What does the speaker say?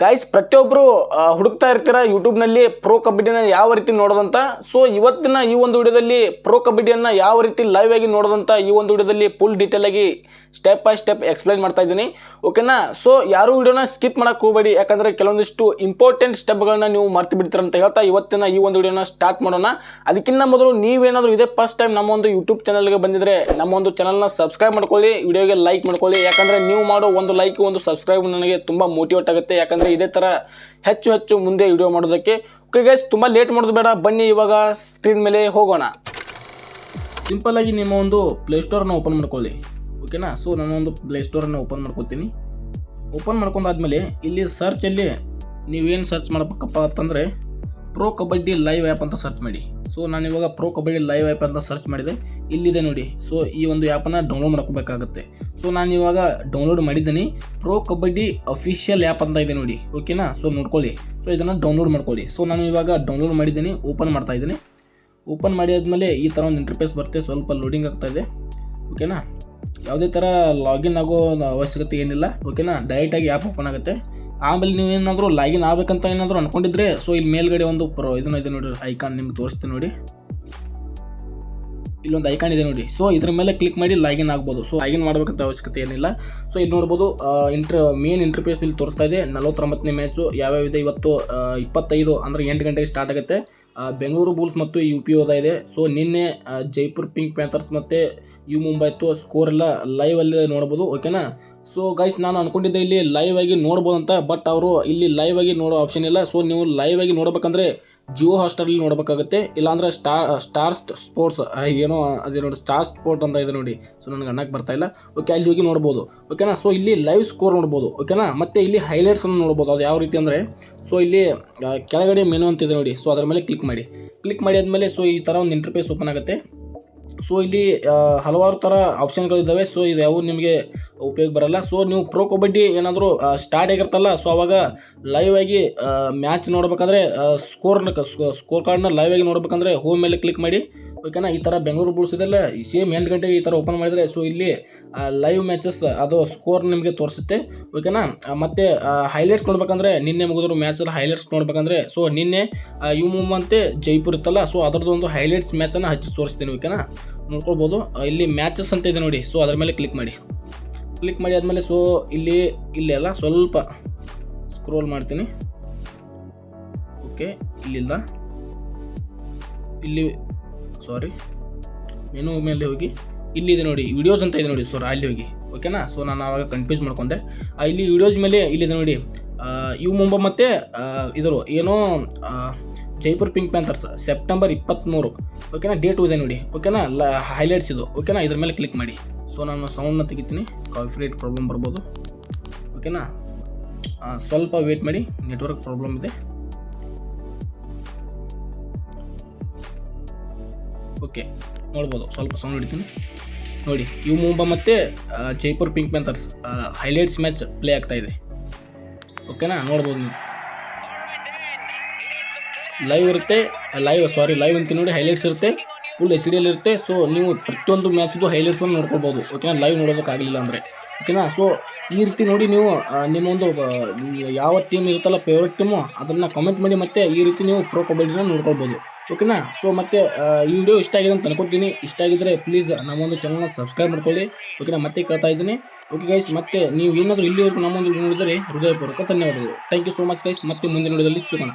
Guys ಪ್ರತಿಯೊಬ್ಬರು ಹುಡುಕ್ತಾ ಇರ್ತೀರ ಯೂಟ್ಯೂಬ್ನಲ್ಲಿ ಪ್ರೋ ಕಬಡ್ಡಿನ ಯಾವ ರೀತಿ ನೋಡೋದಂತ? ಸೊ ಇವತ್ತಿನ ಈ ಒಂದು ವಿಡಿಯೋದಲ್ಲಿ ಪ್ರೋ ಕಬಡ್ಡಿಯನ್ನು ಯಾವ ರೀತಿ ಲೈವ್ ಆಗಿ ನೋಡೋದಂತ ಈ ಒಂದು ವಿಡಿಯೋದಲ್ಲಿ ಫುಲ್ ಡೀಟೇಲ್ ಆಗಿ ಸ್ಟೆಪ್ ಬೈ ಸ್ಟೆಪ್ ಎಕ್ಸ್ಪ್ಲೈನ್ ಮಾಡ್ತಾ ಇದ್ದೀನಿ. ಓಕೆನಾ ಸೊ ಯಾರು ವಿಡಿಯೋನ ಸ್ಕಿಪ್ ಮಾಡೋಕ್ಕೆ ಹೋಗಬೇಡಿ. ಯಾಕಂದರೆ ಕೆಲವೊಂದಿಷ್ಟು ಇಂಪಾರ್ಟೆಂಟ್ ಸ್ಟೆಪ್ಗಳನ್ನ ನೀವು ಮರ್ತು ಬಿಡ್ತೀರ ಅಂತ ಹೇಳ್ತಾ ಇವತ್ತಿನ ಈ ಒಂದು ವಿಡಿಯೋನ ಸ್ಟಾರ್ಟ್ ಮಾಡೋಣ. ಅದಕ್ಕಿಂತ ಮೊದಲು ನೀವೇನಾದರೂ ಇದೇ ಫಸ್ಟ್ ಟೈಮ್ ನಮ್ಮ ಒಂದು ಯೂಟ್ಯೂಬ್ ಚಾನಲ್ಗೆ ಬಂದಿದ್ರೆ ನಮ್ಮ ಒಂದು ಚಾನಲ್ನ ಸಬ್ಸ್ಕ್ರೈಬ್ ಮಾಡ್ಕೊಳ್ಳಿ, ವಿಡಿಯೋಗೆ ಲೈಕ್ ಮಾಡ್ಕೊಳ್ಳಿ. ಯಾಕಂದರೆ ನೀವು ಮಾಡೋ ಒಂದು ಲೈಕ್ ಒಂದು ಸಬ್ಸ್ಕ್ರೈಬ್ ನನಗೆ ತುಂಬ ಮೋಟಿವೇಟ್ ಆಗುತ್ತೆ. ಯಾಕಂದರೆ ಇದೇ ಥರ ಹೆಚ್ಚು ಹೆಚ್ಚು ಮುಂದೆ ವಿಡಿಯೋ ಮಾಡೋದಕ್ಕೆ. ಓಕೆ ಗೈಸ್ ತುಂಬ ಲೇಟ್ ಮಾಡೋದು ಬೇಡ. ಬನ್ನಿ ಇವಾಗ ಸ್ಕ್ರೀನ್ ಮೇಲೆ ಹೋಗೋಣ. ಸಿಂಪಲ್ಲಾಗಿ ನಿಮ್ಮ ಒಂದು ಪ್ಲೇಸ್ಟೋರನ್ನು ಓಪನ್ ಮಾಡ್ಕೊಳ್ಳಿ. ಓಕೆನಾ ಸೊ ನಾನು ಒಂದು ಪ್ಲೇಸ್ಟೋರನ್ನು ಓಪನ್ ಮಾಡ್ಕೊತೀನಿ. ಓಪನ್ ಮಾಡ್ಕೊಂಡಾದ್ಮೇಲೆ ಇಲ್ಲಿ ಸರ್ಚಲ್ಲಿ ನೀವೇನು ಸರ್ಚ್ ಮಾಡ್ಬೇಕಪ್ಪ ಅಂತಂದರೆ ಪ್ರೋ ಕಬಡ್ಡಿ ಲೈವ್ ಆ್ಯಪ್ ಅಂತ ಸರ್ಚ್ ಮಾಡಿ. ಸೊ ನಾನು ಇವಾಗ ಪ್ರೋ ಕಬಡ್ಡಿ ಲೈವ್ ಆ್ಯಪ್ ಅಂತ ಸರ್ಚ್ ಮಾಡಿದೆ. ಇಲ್ಲಿದೆ ನೋಡಿ. ಸೊ ಈ ಒಂದು ಆ್ಯಪನ್ನು ಡೌನ್ಲೋಡ್ ಮಾಡ್ಕೋಬೇಕಾಗುತ್ತೆ. ಸೊ ನಾನು ಇವಾಗ ಡೌನ್ಲೋಡ್ ಮಾಡಿದ್ದೀನಿ. ಪ್ರೋ ಕಬಡ್ಡಿ ಅಫಿಷಿಯಲ್ ಆ್ಯಪ್ ಅಂತ ಇದೆ ನೋಡಿ. ಓಕೆನಾ ಸೊ ನೋಡ್ಕೊಳ್ಳಿ. ಸೊ ಇದನ್ನು ಡೌನ್ಲೋಡ್ ಮಾಡ್ಕೊಳ್ಳಿ. ಸೊ ನಾನು ಇವಾಗ ಡೌನ್ಲೋಡ್ ಮಾಡಿದ್ದೀನಿ. ಓಪನ್ ಮಾಡ್ತಾ ಇದ್ದೀನಿ. ಓಪನ್ ಮಾಡಿ ಆದಮೇಲೆ ಈ ಥರ ಒಂದು ಇಂಟರ್ಫೇಸ್ ಬರುತ್ತೆ. ಸ್ವಲ್ಪ ಲೋಡಿಂಗ್ ಆಗ್ತಾ ಇದೆ. ಓಕೆನಾ ಯಾವುದೇ ಥರ ಲಾಗಿನ್ ಆಗೋ ಅವಶ್ಯಕತೆ ಏನಿಲ್ಲ. ಓಕೆನಾ ಡೈರೆಕ್ಟಾಗಿ ಆ್ಯಪ್ ಓಪನ್ ಆಗುತ್ತೆ. ಆಮೇಲೆ ನೀವು ಏನಾದರೂ ಲಾಗಿನ್ ಆಗಬೇಕಂತ ಏನಾದರೂ ಅಂದ್ಕೊಂಡಿದ್ರೆ ಸೊ ಇಲ್ಲಿ ಮೇಲ್ಗಡೆ ಒಂದು ಪ್ರೋ ಇದನ್ನ ಇದೆ ನೋಡಿ ಐಕಾನ್ ನಿಮ್ಗೆ ತೋರಿಸ್ತೀನಿ ನೋಡಿ. ಇಲ್ಲೊಂದು ಐಕಾನ್ ಇದೆ ನೋಡಿ. ಸೊ ಇದ್ರ ಮೇಲೆ ಕ್ಲಿಕ್ ಮಾಡಿ ಲಾಗಿನ್ ಆಗ್ಬೋದು. ಸೊ ಲಾಗಿನ್ ಮಾಡಬೇಕಂತ ಅವಶ್ಯಕತೆ ಏನಿಲ್ಲ. ಸೊ ಇಲ್ಲಿ ನೋಡ್ಬೋದು ಇಂಟ್ರ ಮೇನ್ ಇಂಟರ್ಫೇಸ್ ಇಲ್ಲಿ ತೋರಿಸ್ತಾ ಇದೆ. ನಲವತ್ತೊಂಬತ್ತನೇ ಮ್ಯಾಚು ಯಾವ್ಯಾವ ಇದೆ? ಇವತ್ತು ಇಪ್ಪತ್ತೈದು, ಅಂದರೆ ಎಂಟು ಗಂಟೆಗೆ ಸ್ಟಾರ್ಟ್ ಆಗುತ್ತೆ. ಬೆಂಗಳೂರು ಬುಲ್ಸ್ ಮತ್ತು ಯು ಪಿ ಓದ ಇದೆ. ಸೊ ನಿನ್ನೆ ಜೈಪುರ್ ಪಿಂಕ್ ಪ್ಯಾಂಥರ್ಸ್ ಮತ್ತು ಯು ಮುಂಬೈತು ಸ್ಕೋರ್ ಎಲ್ಲ ಲೈವ್ ಅಲ್ಲಿ ನೋಡ್ಬೋದು ಓಕೆನಾ ಸೊ ಗೈಸ್ ನಾನು ಅನ್ಕೊಂಡಿದ್ದೆ ಇಲ್ಲಿ ಲೈವ್ ಆಗಿ ನೋಡ್ಬೋದು ಅಂತ ಬಟ್ ಅವರು ಇಲ್ಲಿ ಲೈವ್ ಆಗಿ ನೋಡೋ ಆಪ್ಷನ್ ಇಲ್ಲ. ಸೊ ನೀವು ಲೈವ್ ಆಗಿ ನೋಡ್ಬೇಕಂದ್ರೆ ಜಿಯೋ ಅಲ್ಲಿ ನೋಡಬೇಕಾಗುತ್ತೆ. ಇಲ್ಲಾಂದ್ರೆ ಸ್ಟಾರ್ ಸ್ಟಾರ್ ಸ್ಪೋರ್ಟ್ಸ್ ಏನೋ, ಅದೇ ನೋಡಿ ಸ್ಟಾರ್ ಸ್ಪೋರ್ಟ್ ಅಂತ ಇದೆ ನೋಡಿ. ಸೊ ನನಗೆ ಅನ್ನಕ್ಕೆ ಬರ್ತಾ ಇಲ್ಲ. ಓಕೆ ಅಲ್ಲಿ ಹೋಗಿ ನೋಡ್ಬೋದು. ಓಕೆನಾ ಸೊ ಇಲ್ಲಿ ಲೈವ್ ಸ್ಕೋರ್ ನೋಡ್ಬೋದು. ಓಕೆನಾ ಮತ್ತೆ ಇಲ್ಲಿ ಹೈಲೈಟ್ಸನ್ನು ನೋಡ್ಬೋದು. ಅದು ಯಾವ ರೀತಿ ಅಂದರೆ ಸೊ ಇಲ್ಲಿ ಕೆಳಗಡೆ ಮೆನು ಅಂತ ಇದೆ ನೋಡಿ. ಸೊ ಅದರ ಮೇಲೆ ಕ್ಲಿಕ್ ಮಾಡಿ. ಕ್ಲಿಕ್ ಮಾಡಿ ಆದಮೇಲೆ ಸೊ ಈ ಥರ ಒಂದು ಇಂಟರ್ಫೇಸ್ ಓಪನ್ ಆಗುತ್ತೆ. ಸೊ ಇಲ್ಲಿ ಹಲವಾರು ಥರ ಆಪ್ಷನ್ಗಳಿದ್ದಾವೆ ಸೊ ಇದು ಯಾವ ನಿಮಗೆ ಉಪಯೋಗ ಬರಲ್ಲ. ಸೊ ನೀವು ಪ್ರೋ ಕಬಡ್ಡಿ ಏನಾದರೂ ಸ್ಟಾರ್ಟ್ ಆಗಿರ್ತಲ್ಲ ಸೊ ಅವಾಗ ಲೈವ್ ಆಗಿ ಮ್ಯಾಚ್ ನೋಡ್ಬೇಕಂದ್ರೆ ಸ್ಕೋರ್ನ ಸ್ಕೋರ್ ಕಾರ್ಡ್ನ ಲೈವ್ ಆಗಿ ನೋಡ್ಬೇಕಂದ್ರೆ ಹೋಮ್ ಮೇಲೆ ಕ್ಲಿಕ್ ಮಾಡಿ ಓಕೆನಾ ಈ ಥರ ಬೆಂಗಳೂರು ಬುಲ್ಸ್ ಇದೆಲ್ಲ ಸೇಮ್ ಎಂಟು ಗಂಟೆಗೆ ಈ ಥರ ಓಪನ್ ಮಾಡಿದರೆ ಸೊ ಇಲ್ಲಿ ಲೈವ್ ಮ್ಯಾಚಸ್ ಅದು ಸ್ಕೋರ್ ನಿಮಗೆ ತೋರಿಸುತ್ತೆ ಓಕೆನಾ ಮತ್ತು ಹೈಲೈಟ್ಸ್ ನೋಡ್ಬೇಕಂದ್ರೆ, ನಿನ್ನೆ ಮುಗಿದ್ರು ಮ್ಯಾಚಲ್ಲಿ ಹೈಲೈಟ್ಸ್ ನೋಡ್ಬೇಕಂದ್ರೆ ಸೊ ನಿನ್ನೆ ಯು ಮುಂಬಂತೆ ಜೈಪುರ್ ಇತ್ತಲ್ಲ ಸೊ ಅದರದ್ದು ಒಂದು ಹೈಲೈಟ್ಸ್ ಮ್ಯಾಚನ್ನು ಹಚ್ಚಿ ತೋರಿಸ್ತೀನಿ ಓಕೆನಾ ನೋಡ್ಕೊಳ್ಬೋದು. ಇಲ್ಲಿ ಮ್ಯಾಚಸ್ ಅಂತ ಇದೆ ನೋಡಿ ಸೊ ಅದ್ರ ಮೇಲೆ ಕ್ಲಿಕ್ ಮಾಡಿ. ಕ್ಲಿಕ್ ಮಾಡಿ ಆದಮೇಲೆ ಸೊ ಇಲ್ಲಿ ಇಲ್ಲಿ ಅಲ್ಲ, ಸ್ವಲ್ಪ ಸ್ಕ್ರೋಲ್ ಮಾಡ್ತೀನಿ. ಓಕೆ ಇಲ್ಲಿಲ್ಲ ಇಲ್ಲಿ ಸಾರಿ ಮೆನು ಮೇಲೆ ಹೋಗಿ. ಇಲ್ಲಿದೆ ನೋಡಿ ವಿಡಿಯೋಸ್ ಅಂತ ಇದೆ ನೋಡಿ ಸರ್ ಅಲ್ಲಿ ಹೋಗಿ. ಓಕೆನಾ ಸೊ ನಾನು ಆವಾಗ ಕನ್ಫ್ಯೂಸ್ ಮಾಡ್ಕೊಂಡೆ. ಇಲ್ಲಿ ವಿಡಿಯೋಸ್ ಮೇಲೆ ಇಲ್ಲಿದೆ ನೋಡಿ ಇವು ಮುಂಬ ಮತ್ತು ಇದರು ಏನೋ ಜೈಪುರ್ ಪಿಂಕ್ ಪ್ಯಾಂಥರ್ಸ್ ಸೆಪ್ಟೆಂಬರ್ ಇಪ್ಪತ್ತ್ಮೂರು ಓಕೆನಾ ಡೇಟು ಇದೆ ನೋಡಿ. ಓಕೆನಾ ಲ ಹೈಲೈಟ್ಸ್ ಇದು. ಓಕೆನಾ ಇದ್ರ ಮೇಲೆ ಕ್ಲಿಕ್ ಮಾಡಿ. ಸೊ ನಾನು ಸೌಂಡ್ನ ತೆಗಿತೀನಿ. ಕಾಲ್ಫ್ರೇಟ್ ಪ್ರಾಬ್ಲಮ್ ಬರ್ಬೋದು. ಓಕೆನಾ ಸ್ವಲ್ಪ ವೇಟ್ ಮಾಡಿ. ನೆಟ್ವರ್ಕ್ ಪ್ರಾಬ್ಲಮ್ ಇದೆ. ಓಕೆ, ನೋಡ್ಬೋದು. ಸ್ವಲ್ಪ ಸೌಂಡ್ ಹಿಡಿತೀನಿ. ನೋಡಿ, ಇವು ಮುಂಬ ಮತ್ತು Jaipur Pink Panthers highlights match play ಆಗ್ತಾ ಇದೆ. ಓಕೆನಾ ನೋಡ್ಬೋದು ನೀವು. ಲೈವ್ ಇರುತ್ತೆ ಲೈವ್ ಸಾರಿ ಲೈವ್ ಅಂತ ನೋಡಿ ಹೈಲೈಟ್ಸ್ ಇರುತ್ತೆ ಫುಲ್ ಎಚ್ ಡಿ ಅಲ್ಲಿ ಇರುತ್ತೆ. ಸೊ ನೀವು ಪ್ರತಿಯೊಂದು ಮ್ಯಾಚ್ದು ಹೈಲೈಟ್ಸನ್ನು ನೋಡ್ಕೊಬೋದು ಓಕೆನಾ ಲೈವ್ ನೋಡೋದಕ್ಕಾಗಲಿಲ್ಲ ಅಂದರೆ. ಓಕೆನಾ ಸೊ ಈ ರೀತಿ ನೋಡಿ ನೀವು ನಿಮ್ಮೊಂದು ಯಾವ ಟೀಮ್ ಇರುತ್ತಲ್ಲ ಫೇವ್ರೆಟ್ ಟೀಮು ಅದನ್ನು ಕಮೆಂಟ್ ಮಾಡಿ ಮತ್ತು ಈ ರೀತಿ ನೀವು ಪ್ರೋ ಕಬಡ್ಡಿನ ನೋಡ್ಕೊಳ್ಬೋದು. ಓಕೆನಾ? ಸೊ ಮತ್ತೆ ಈ ವಿಡಿಯೋ ಇಷ್ಟ ಆಗಿದೆ ಅಂತ ಅನ್ಕೋತೀನಿ. ಇಷ್ಟ ಆಗಿದ್ರೆ ಪ್ಲೀಸ್ ನಮ್ಮೊಂದು ಚಾನಲ್ನ ಸಬ್ಸ್ಕ್ರೈಬ್ ಮಾಡ್ಕೊಳ್ಳಿ. ಓಕೆನಾ? ಮತ್ತೆ ಕೇಳ್ತಾ ಇದ್ದೀನಿ. ಓಕೆ ಗೈಸ್ ಮತ್ತೆ ನೀವು ಏನಾದರೂ ಇಲ್ಲಿವರೆಗೂ ನಮ್ಮೊಂದು ನೋಡಿದರೆ ಹೃದಯಪೂರ್ವಕ ಧನ್ಯವಾದಗಳು. Thank you so much guys ಮತ್ತೆ ಮುಂದಿನ ವಿಡಿಯೋದಲ್ಲಿ ಸಿಗೋಣ.